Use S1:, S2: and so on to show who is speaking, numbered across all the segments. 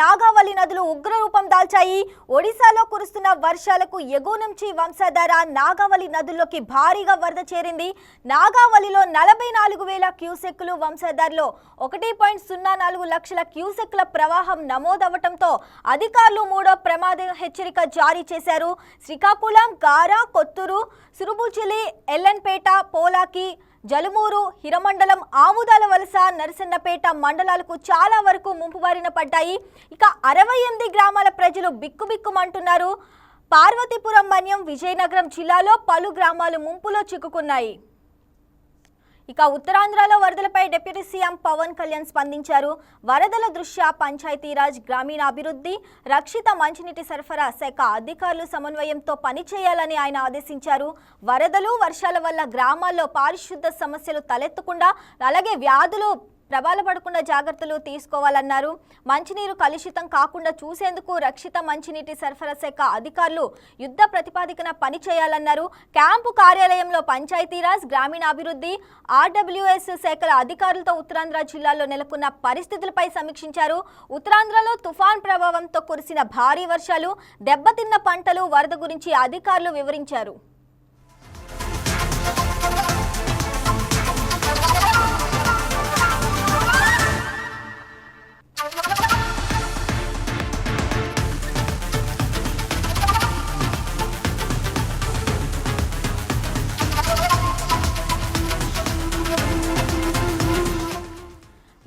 S1: నాగావళి నదులు ఉగ్రరూపం దాల్చాయి. ఒడిశాలో కురుస్తున్న వర్షాలకు ఎగువ నుంచి వంశధార నాగావళి నదుల్లోకి భారీగా వరద చేరింది. నాగావళిలో నలభై నాలుగు వేల క్యూసెక్కులు వంశధారలో ఒకటి పాయింట్ సున్నా నాలుగు లక్షల క్యూసెక్ల ప్రవాహం నమోదవటంతో అధికారులు మూడో ప్రమాద హెచ్చరిక జారీ చేశారు. శ్రీకాకుళం గారా కొత్తూరు సురుబుచిలి ఎల్లన్పేట పోలాకి జలుమూరు హిరమండలం ఆముదాల వలస నరసన్నపేట మండలాలకు చాలా వరకు ముంపు బారిన పడ్డాయి. ఇక అరవై ఎనిమిది గ్రామాల ప్రజలు బిక్కుబిక్కుమంటున్నారు. పార్వతీపురం మన్యం విజయనగరం జిల్లాలో పలు గ్రామాలు ముంపులో చిక్కుకున్నాయి. ఇక ఉత్తరాంధ్రలో వరదలపై డిప్యూటీ సీఎం పవన్ కళ్యాణ్ స్పందించారు. వరదల దృష్ట్యా పంచాయతీరాజ్ గ్రామీణాభివృద్ధి రక్షిత మంచినీటి సరఫరా శాఖ అధికారులు సమన్వయంతో పనిచేయాలని ఆయన ఆదేశించారు. వరదలు వర్షాల వల్ల గ్రామాల్లో పారిశుద్ధ సమస్యలు తలెత్తకుండా అలాగే వ్యాధులు ప్రబలపడకుండా జాగ్రత్తలు తీసుకోవాలన్నారు. మంచినీరు కలుషితం కాకుండా చూసేందుకు రక్షిత మంచినీటి సరఫరా శాఖ అధికారులు యుద్ధ ప్రతిపాదికన పనిచేయాలన్నారు క్యాంపు కార్యాలయంలో పంచాయతీరాజ్ గ్రామీణాభివృద్ధి ఆర్డబ్ల్యూఎస్ శాఖల అధికారులతో ఉత్తరాంధ్ర జిల్లాలో నెలకొన్న పరిస్థితులపై సమీక్షించారు. ఉత్తరాంధ్రలో తుఫాన్ ప్రభావంతో కురిసిన భారీ వర్షాలు దెబ్బతిన్న పంటలు వరద గురించి అధికారులు వివరించారు.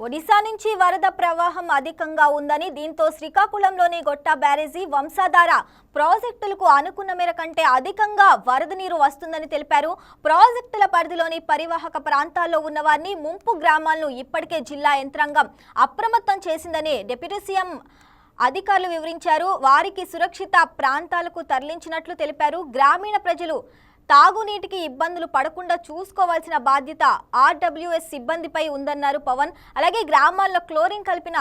S1: ఒడిశా నుంచి వరద ప్రవాహం అధికంగా ఉందని దీంతో శ్రీకాకుళంలోని గొట్ట బ్యారేజీ వంశాధార ప్రాజెక్టులకు అనుకున్న మేర కంటే అధికంగా వరద నీరు వస్తుందని తెలిపారు. ప్రాజెక్టుల పరిధిలోని పరివాహక ప్రాంతాల్లో ఉన్నవారిని ముంపు గ్రామాలను ఇప్పటికే జిల్లా యంత్రాంగం అప్రమత్తం చేసిందని డిప్యూటీ సీఎం అధికారులు వివరించారు. వారికి సురక్షిత ప్రాంతాలకు తరలించినట్లు తెలిపారు. గ్రామీణ ప్రజలు తాగునీటికి ఇబ్బందులు పడకుండా చూసుకోవాల్సిన బాధ్యత ఆర్డబ్ల్యూఎస్ సిబ్బందిపై ఉందన్నారు పవన్. అలాగే గ్రామాల్లో క్లోరిన్ కలిపిన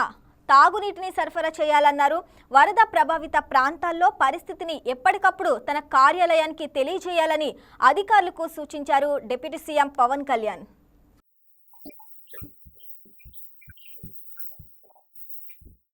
S1: తాగునీటిని సరఫరా చేయాలన్నారు. వరద ప్రభావిత ప్రాంతాల్లో పరిస్థితిని ఎప్పటికప్పుడు తన కార్యాలయానికి తెలియజేయాలని అధికారులకు సూచించారు డిప్యూటీ సీఎం పవన్ కళ్యాణ్.